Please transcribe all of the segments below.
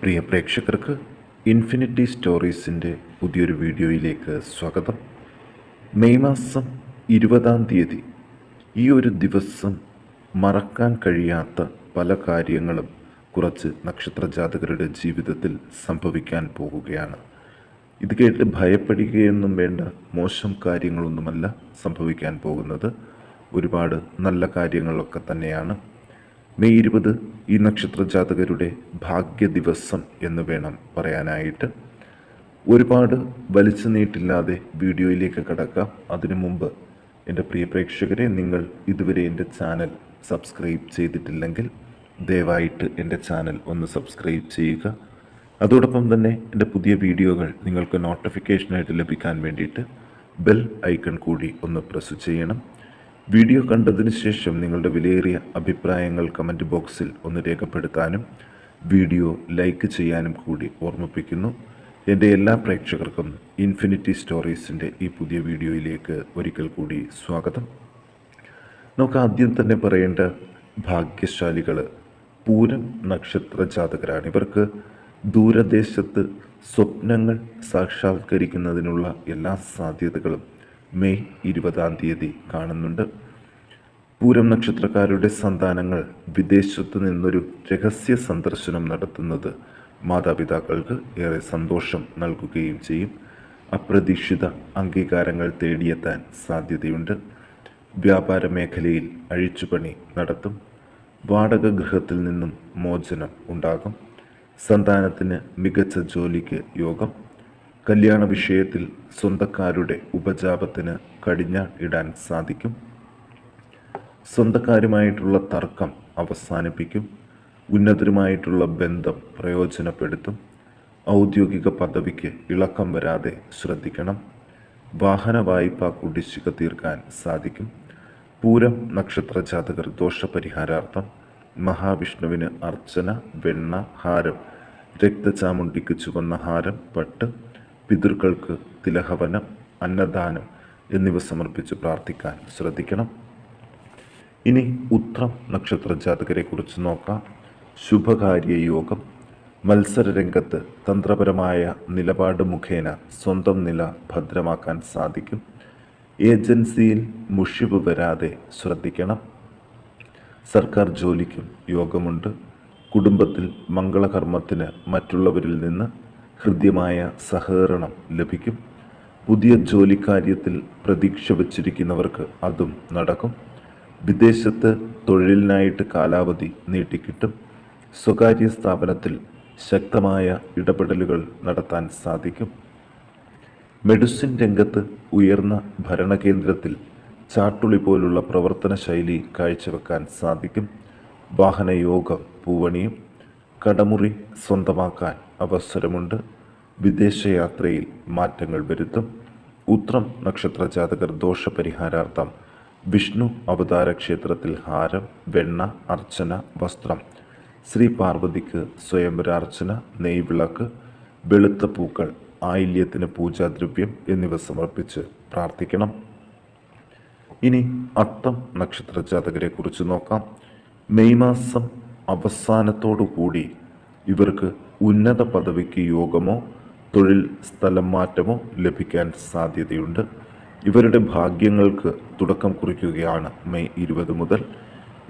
പ്രിയ പ്രേക്ഷകർക്ക് ഇൻഫിനിറ്റി സ്റ്റോറീസിന്റെ പുതിയൊരു വീഡിയോയിലേക്ക് സ്വാഗതം. മെയ് മാസം ഇരുപതാം തീയതി ഈ ഒരു ദിവസം മറക്കാൻ കഴിയാത്ത പല കാര്യങ്ങളും കുറച്ച് നക്ഷത്രജാതകരുടെ ജീവിതത്തിൽ സംഭവിക്കാൻ പോകുകയാണ്. ഇത് കേട്ട് ഭയപ്പെടുകയൊന്നും വേണ്ട മോശം കാര്യങ്ങളൊന്നുമല്ല സംഭവിക്കാൻ പോകുന്നത്. ഒരുപാട് നല്ല കാര്യങ്ങളൊക്കെ തന്നെയാണ് മെയ് ഇരുപത് ഈ നക്ഷത്ര ജാതകരുടെ ഭാഗ്യ ദിവസം എന്ന് വേണം പറയാനായിട്ട്. ഒരുപാട് വലിച്ചു നീട്ടില്ലാതെ വീഡിയോയിലേക്ക് കടക്കാം. അതിനു മുമ്പ് എന്റെ പ്രിയ പ്രേക്ഷകരെ നിങ്ങൾ ഇതുവരെ എന്റെ ചാനൽ സബ്സ്ക്രൈബ് ചെയ്തിട്ടില്ലെങ്കിൽ ദയവായിട്ട് എന്റെ ചാനൽ ഒന്ന് സബ്സ്ക്രൈബ് ചെയ്യുക. അതോടൊപ്പം തന്നെ എന്റെ പുതിയ വീഡിയോകൾ നിങ്ങൾക്ക് നോട്ടിഫിക്കേഷനായിട്ട് ലഭിക്കാൻ വേണ്ടിയിട്ട് ബെൽ ഐക്കൺ കൂടി ഒന്ന് പ്രസ് ചെയ്യണം. വീഡിയോ കണ്ടതിന് ശേഷം നിങ്ങളുടെ വിലയേറിയ അഭിപ്രായങ്ങൾ കമന്റ് ബോക്സിൽ ഒന്ന് രേഖപ്പെടുത്താനും വീഡിയോ ലൈക്ക് ചെയ്യാനും കൂടി ഓർമ്മിപ്പിക്കുന്നു. എന്റെ എല്ലാ പ്രേക്ഷകർക്കും ഇൻഫിനിറ്റി സ്റ്റോറീസിന്റെ ഈ പുതിയ വീഡിയോയിലേക്ക് ഒരിക്കൽ കൂടി സ്വാഗതം. നമുക്ക് ആദ്യം തന്നെ പറയേണ്ട ഭാഗ്യശാലികൾ പൂരം നക്ഷത്ര ജാതകരാണ്. ഇവർക്ക് ദൂരദേശത്ത് സ്വപ്നങ്ങൾ സാക്ഷാത്കരിക്കുന്നതിനുള്ള എല്ലാ സാധ്യതകളും മെയ് ഇരുപതാം തീയതി കാണുന്നുണ്ട്. പൂരം നക്ഷത്രക്കാരുടെ സന്താനങ്ങൾ വിദേശത്ത് നിന്നൊരു രഹസ്യ സന്ദർശനം നടത്തുന്നത് മാതാപിതാക്കൾക്ക് ഏറെ സന്തോഷം നൽകുകയും ചെയ്യും. അപ്രതീക്ഷിത അംഗീകാരങ്ങൾ തേടിയെത്താൻ സാധ്യതയുണ്ട്. വ്യാപാര മേഖലയിൽ അഴിച്ചുപണി നടത്തും. വാടക ഗൃഹത്തിൽ നിന്നും മോചനം ഉണ്ടാകും. സന്താനത്തിന് മികച്ച ജോലിക്ക് യോഗം കല്യാണ വിഷയത്തിൽ സ്വന്തക്കാരുടെ ഉപജാപത്തിന് കടിഞ്ഞ ഇടാൻ സാധിക്കും. സ്വന്തക്കാരുമായിട്ടുള്ള തർക്കം അവസാനിപ്പിക്കും. ഉന്നതരുമായിട്ടുള്ള ബന്ധം പ്രയോജനപ്പെടുത്തും. ഔദ്യോഗിക പദവിക്ക് ഇളക്കം വരാതെ ശ്രദ്ധിക്കണം. വാഹന വായ്പ കുടിശ്ശിക തീർക്കാൻ സാധിക്കും. പൂരം നക്ഷത്ര ജാതകർ ദോഷപരിഹാരാർത്ഥം. മഹാവിഷ്ണുവിന് അർച്ചന വെണ്ണ ഹാരം രക്തചാമുണ്ടിക്ക് ചുവന്ന ഹാരം പട്ട് പിതൃക്കൾക്ക് തിലഹവനം അന്നദാനം എന്നിവ സമർപ്പിച്ച് പ്രാർത്ഥിക്കാൻ ശ്രദ്ധിക്കണം. ഇനി ഉത്രം നക്ഷത്ര ജാതകരെ കുറിച്ച് നോക്കാം. ശുഭകാര്യ യോഗം മത്സരരംഗത്ത് തന്ത്രപരമായ നിലപാട് മുഖേന സ്വന്തം നില ഭദ്രമാക്കാൻ സാധിക്കും. ഏജൻസിയിൽ മുഷിവ് വരാതെ ശ്രദ്ധിക്കണം. സർക്കാർ ജോലിക്കും യോഗമുണ്ട്. കുടുംബത്തിൽ മംഗളകർമ്മത്തിന് മറ്റുള്ളവരിൽ നിന്ന് ഹൃദ്യമായ സഹകരണം ലഭിക്കും. പുതിയ ജോലിക്കാര്യത്തിൽ പ്രതീക്ഷ വച്ചിരിക്കുന്നവർക്ക് അതും നടക്കും. വിദേശത്ത് തൊഴിലിനായിട്ട് കാലാവധി നീട്ടിക്കിട്ടും. സ്വകാര്യ സ്ഥാപനത്തിൽ ശക്തമായ ഇടപെടലുകൾ നടത്താൻ സാധിക്കും. മെഡിസിൻ രംഗത്ത് ഉയർന്ന ഭരണകേന്ദ്രത്തിൽ ചാട്ടുളി പോലുള്ള പ്രവർത്തന ശൈലി കാഴ്ചവെക്കാൻ സാധിക്കും. വാഹനയോഗം പൂവണിയും കടമുറി സ്വന്തമാക്കാൻ അവസരമുണ്ട്. വിദേശയാത്രയിൽ മാറ്റങ്ങൾ വരുത്തും. ഉത്രം നക്ഷത്ര ജാതകർ ദോഷപരിഹാരാർത്ഥം. വിഷ്ണു അവതാര ക്ഷേത്രത്തിൽ ഹാരം വെണ്ണ അർച്ചന വസ്ത്രം. ശ്രീ പാർവതിക്ക് സ്വയംവരാർച്ചന നെയ്വിളക്ക് വെളുത്ത പൂക്കൾ ആയില്യത്തിന് പൂജാദ്രവ്യം എന്നിവ സമർപ്പിച്ച് പ്രാർത്ഥിക്കണം. ഇനി അത്തം നക്ഷത്ര ജാതകരെ കുറിച്ച് നോക്കാം. മെയ് മാസം അവസാനത്തോടു കൂടി ഇവർക്ക് ഉന്നത പദവിക്ക് യോഗമോ തൊഴിൽ സ്ഥലം മാറ്റമോ ലഭിക്കാൻ സാധ്യതയുണ്ട്. ഇവരുടെ ഭാഗ്യങ്ങൾക്ക് തുടക്കം കുറിക്കുകയാണ് മെയ് ഇരുപത് മുതൽ.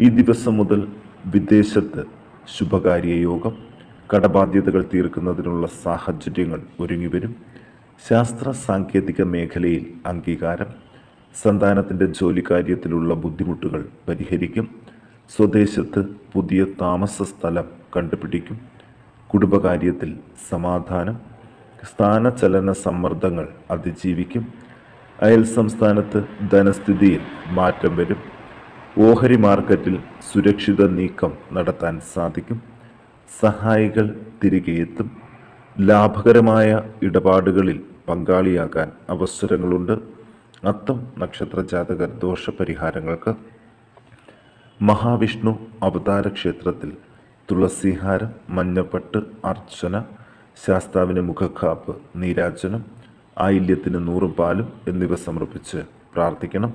ഈ ദിവസം മുതൽ വിദേശത്ത് ശുഭകാര്യ യോഗം കടബാധ്യതകൾ തീർക്കുന്നതിനുള്ള സാഹചര്യങ്ങൾ ഒരുങ്ങിവരും ശാസ്ത്ര സാങ്കേതിക മേഖലയിൽ അംഗീകാരം സന്താനത്തിന്റെ ജോലിക്കാര്യത്തിലുള്ള ബുദ്ധിമുട്ടുകൾ പരിഹരിക്കും. സ്വദേശത്ത് പുതിയ താമസ സ്ഥലം കണ്ടുപിടിക്കും. കുടുംബകാര്യത്തിൽ സമാധാനം സ്ഥാനചലന സമ്മർദ്ദങ്ങൾ അതിജീവിക്കും. അയൽ സംസ്ഥാനത്ത് ധനസ്ഥിതിയിൽ മാറ്റം വരും. ഓഹരി മാർക്കറ്റിൽ സുരക്ഷിത നീക്കം നടത്താൻ സാധിക്കും. സഹായികൾ തിരികെ എത്തും. ലാഭകരമായ ഇടപാടുകളിൽ പങ്കാളിയാകാൻ അവസരങ്ങളുണ്ട്. അത്തം നക്ഷത്ര ജാതകർ ദോഷപരിഹാരങ്ങൾക്ക് മഹാവിഷ്ണു അവതാര ക്ഷേത്രത്തിൽ തുളസിഹാരം മഞ്ഞപ്പട്ട് അർച്ചന ശാസ്താവിന് മുഖക്കാപ്പ് നീരാജനം ആയില്യത്തിന് നൂറും പാലും എന്നിവ സമർപ്പിച്ച് പ്രാർത്ഥിക്കണം.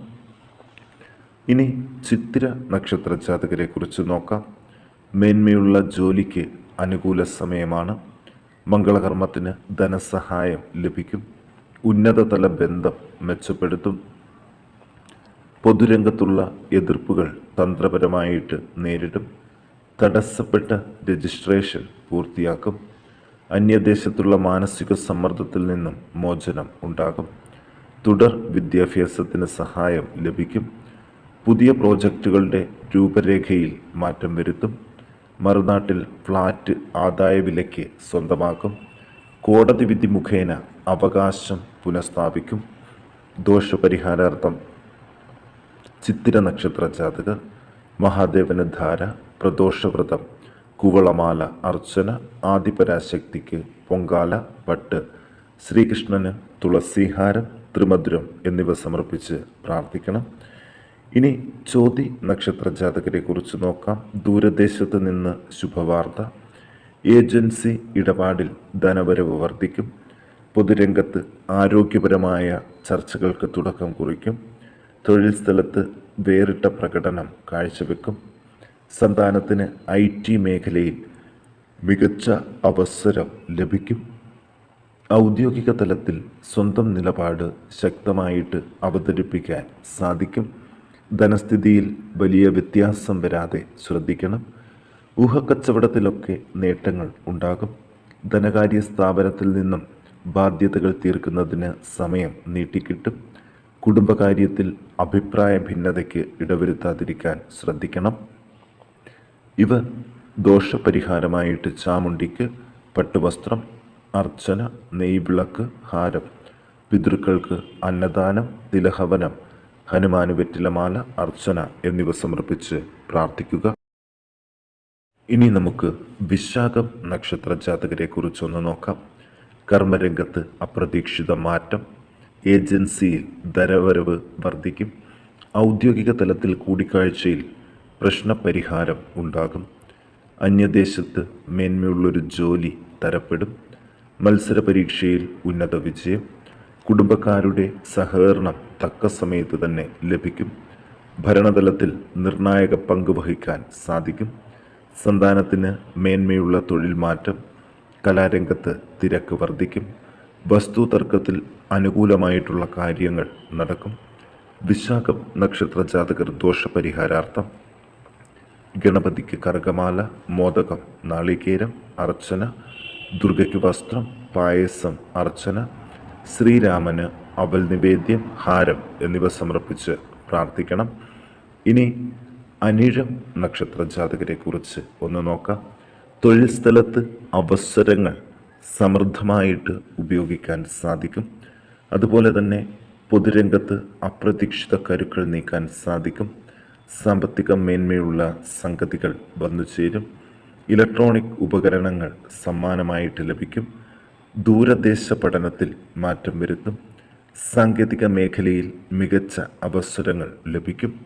ഇനി ചിത്തിര നക്ഷത്ര ജാതകരെ കുറിച്ച് നോക്കാം. മേന്മയുള്ള ജോലിക്ക് അനുകൂല സമയമാണ്. മംഗളകർമ്മത്തിന് ധനസഹായം ലഭിക്കും. ഉന്നതതല ബന്ധം മെച്ചപ്പെടുത്തും. പൊതുരംഗത്തുള്ള എതിർപ്പുകൾ തന്ത്രപരമായിട്ട് നേരിടും. തടസ്സപ്പെട്ട രജിസ്ട്രേഷൻ പൂർത്തിയാക്കും. അന്യദേശത്തുള്ള മാനസിക സമ്മർദ്ദത്തിൽ നിന്നും മോചനം ഉണ്ടാകും. തുടർ വിദ്യാഭ്യാസത്തിന് സഹായം ലഭിക്കും. പുതിയ പ്രോജക്റ്റുകളുടെ രൂപരേഖയിൽ മാറ്റം വരുത്തും. മറുനാട്ടിൽ ഫ്ലാറ്റ് ആദായ വിലയ്ക്ക് സ്വന്തമാക്കും. കോടതി വിധി മുഖേന അവകാശം പുനഃസ്ഥാപിക്കും. ദോഷപരിഹാരാർത്ഥം ചിത്തിര നക്ഷത്ര ജാതകർ മഹാദേവന് ധാര പ്രദോഷവ്രതം കുവളമാല അർച്ചന ആദിപരാശക്തിക്ക് പൊങ്കാല പട്ട് ശ്രീകൃഷ്ണന് തുളസിഹാരം ത്രിമധുരം എന്നിവ സമർപ്പിച്ച് പ്രാർത്ഥിക്കണം. ഇനി ചോതി നക്ഷത്ര ജാതകരെ കുറിച്ച് നോക്കാം. ദൂരദേശത്ത് നിന്ന് ശുഭവാർത്ത. ഏജൻസി ഇടപാടിൽ ധനവരവ് വർദ്ധിക്കും. പൊതുരംഗത്ത് ആരോഗ്യപരമായ ചർച്ചകൾക്ക് തുടക്കം കുറിക്കും. തൊഴിൽ സ്ഥലത്ത് വേറിട്ട പ്രകടനം കാഴ്ചവെക്കും. സന്താനത്തിന് ഐ ടി മേഖലയിൽ മികച്ച അവസരം ലഭിക്കും. ഔദ്യോഗിക തലത്തിൽ സ്വന്തം നിലപാട് ശക്തമായിട്ട് അവതരിപ്പിക്കാൻ സാധിക്കും. ധനസ്ഥിതിയിൽ വലിയ വ്യത്യാസം വരാതെ ശ്രദ്ധിക്കണം. ഊഹക്കച്ചവടത്തിലൊക്കെ നേട്ടങ്ങൾ ഉണ്ടാകും. ധനകാര്യ സ്ഥാപനത്തിൽ നിന്നും ബാധ്യതകൾ തീർക്കുന്നതിന് സമയം നീട്ടിക്കിട്ടും. കുടുംബകാര്യത്തിൽ അഭിപ്രായ ഭിന്നതയ്ക്ക് ഇടവരുത്താതിരിക്കാൻ ശ്രദ്ധിക്കണം. ഇവ ദോഷപരിഹാരമായിട്ട് ചാമുണ്ടിക്ക് പട്ടുവസ്ത്രം അർച്ചന നെയ്വിളക്ക് ഹാരം പിതൃക്കൾക്ക് അന്നദാനം തിലഹവനം ഹനുമാന് വെറ്റിലമാല അർച്ചന എന്നിവ സമർപ്പിച്ച് പ്രാർത്ഥിക്കുക. ഇനി നമുക്ക് വിശാഖം നക്ഷത്ര ജാതകരെ കുറിച്ചൊന്ന് നോക്കാം. കർമ്മരംഗത്ത് അപ്രതീക്ഷിത മാറ്റം ഏജൻസിയിൽ ധനവരവ് വർദ്ധിക്കും. ഔദ്യോഗിക തലത്തിൽ കൂടിക്കാഴ്ചയിൽ പ്രശ്നപരിഹാരം ഉണ്ടാകും. അന്യദേശത്ത് മേന്മയുള്ളൊരു ജോലി തരപ്പെടും. മത്സര പരീക്ഷയിൽ ഉന്നത വിജയം. കുടുംബക്കാരുടെ സഹകരണം തക്ക സമയത്ത് തന്നെ ലഭിക്കും. ഭരണതലത്തിൽ നിർണായക പങ്ക് വഹിക്കാൻ സാധിക്കും. സന്താനത്തിന് മേന്മയുള്ള തൊഴിൽ മാറ്റം കലാരംഗത്ത് തിരക്ക് വർദ്ധിക്കും. വസ്തു തർക്കത്തിൽ അനുകൂലമായിട്ടുള്ള കാര്യങ്ങൾ നടക്കും. വിശാഖം നക്ഷത്ര ജാതകർ ദോഷപരിഹാരാർത്ഥം. ഗണപതിക്ക് കർഗമാല മോദകം നാളികേരം അർച്ചന ദുർഗയ്ക്ക് വസ്ത്രം പായസം അർച്ചന ശ്രീരാമന് അവൽ നിവേദ്യം ഹാരം എന്നിവ സമർപ്പിച്ച് പ്രാർത്ഥിക്കണം. ഇനി അനിഴം നക്ഷത്ര ജാതകരെക്കുറിച്ച് ഒന്ന് നോക്കാം. തൊഴിൽ സ്ഥലത്ത് അവസരങ്ങൾ സമൃദ്ധമായിട്ട് ഉപയോഗിക്കാൻ സാധിക്കും. അതുപോലെ തന്നെ പൊതുരംഗത്ത് അപ്രതീക്ഷിത കരുക്കൾ നീക്കാൻ സാധിക്കും. സാമ്പത്തിക മേന്മയുള്ള സംഗതികൾ വന്നു ചേരും. ഇലക്ട്രോണിക് ഉപകരണങ്ങൾ സമ്മാനമായിട്ട് ലഭിക്കും. ദൂരദേശ പഠനത്തിൽ മാറ്റം വരുത്തും. സാങ്കേതിക മേഖലയിൽ മികച്ച അവസരങ്ങൾ ലഭിക്കും.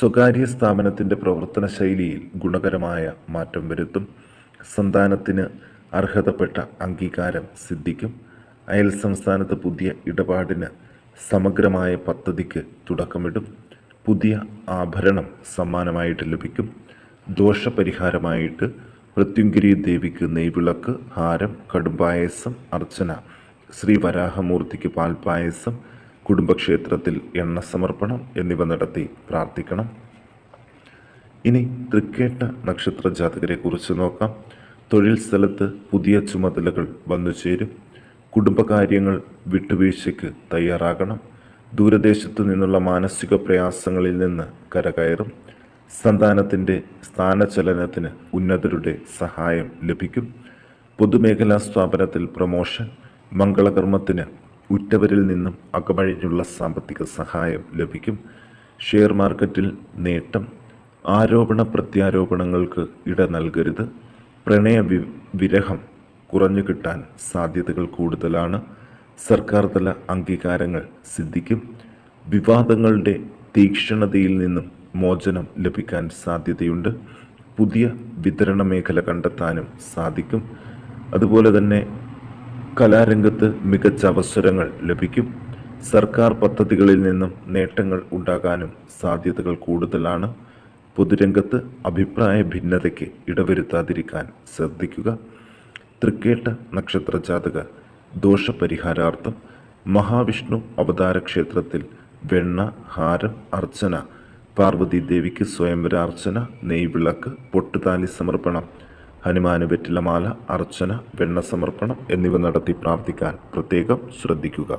സ്വകാര്യ സ്ഥാപനത്തിന്റെ പ്രവർത്തന ശൈലിയിൽ ഗുണകരമായ മാറ്റം വരുത്തും. സന്താനത്തിന് അർഹതപ്പെട്ട അംഗീകാരം സിദ്ധിക്കും. അയൽ സംസ്ഥാനത്ത് പുതിയ ഇടപാടിന് സമഗ്രമായ പദ്ധതിക്ക് തുടക്കമിടും. പുതിയ ആഭരണം സമ്മാനമായിട്ട് ലഭിക്കും. ദോഷപരിഹാരമായിട്ട് മൃത്യുങ്കിരി ദേവിക്ക് നെയ്വിളക്ക് ഹാരം കടുംപായസം അർച്ചന ശ്രീ വരാഹമൂർത്തിക്ക് പാൽപായസം കുടുംബക്ഷേത്രത്തിൽ എണ്ണ സമർപ്പണം എന്നിവ നടത്തി പ്രാർത്ഥിക്കണം. ഇനി തൃക്കേട്ട നക്ഷത്ര ജാതകരെ കുറിച്ച് നോക്കാം. തൊഴിൽ സ്ഥലത്ത് പുതിയ ചുമതലകൾ വന്നു ചേരും. കുടുംബകാര്യങ്ങൾ വിട്ടുവീഴ്ചയ്ക്ക് തയ്യാറാകണം. ദൂരദേശത്തു നിന്നുള്ള മാനസിക പ്രയാസങ്ങളിൽ നിന്ന് കരകയറും. സന്താനത്തിന്റെ സ്ഥാനചലനത്തിന് ഉന്നതരുടെ സഹായം ലഭിക്കും. പൊതുമേഖലാ സ്ഥാപനത്തിൽ പ്രൊമോഷൻ മംഗളകർമ്മത്തിന് ഉറ്റവരിൽ നിന്നും അകമഴിഞ്ഞുള്ള സാമ്പത്തിക സഹായം ലഭിക്കും. ഷെയർ മാർക്കറ്റിൽ നേട്ടം ആരോപണ പ്രത്യാരോപണങ്ങൾക്ക് ഇട നൽകരുത്. പ്രണയ വി വിരഹം കുറഞ്ഞു കിട്ടാൻ സാധ്യതകൾ കൂടുതലാണ്. സർക്കാർ തല അംഗീകാരങ്ങൾ സിദ്ധിക്കും. വിവാദങ്ങളുടെ തീക്ഷണതയിൽ നിന്നും മോചനം ലഭിക്കാൻ സാധ്യതയുണ്ട്. പുതിയ വിതരണ മേഖല കണ്ടെത്താനും സാധിക്കും. അതുപോലെ തന്നെ കലാരംഗത്ത് മികച്ച അവസരങ്ങൾ ലഭിക്കും. സർക്കാർ പദ്ധതികളിൽ നിന്നും നേട്ടങ്ങൾ ഉണ്ടാകാനും സാധ്യതകൾ കൂടുതലാണ്. പൊതുരംഗത്ത് അഭിപ്രായ ഭിന്നതയ്ക്ക് ഇടവരുത്താതിരിക്കാൻ ശ്രദ്ധിക്കുക. തൃക്കേട്ട നക്ഷത്ര ജാതക ദോഷപരിഹാരാർത്ഥം മഹാവിഷ്ണു അവതാര ക്ഷേത്രത്തിൽ വെണ്ണ ഹാരം അർച്ചന പാർവതി ദേവിക്ക് സ്വയംവരാർച്ചന നെയ്വിളക്ക് പൊട്ടുതാലി സമർപ്പണം ഹനുമാന് വെറ്റിലമാല അർച്ചന വെണ്ണ സമർപ്പണം എന്നിവ നടത്തി പ്രാർത്ഥിക്കാൻ പ്രത്യേകം ശ്രദ്ധിക്കുക.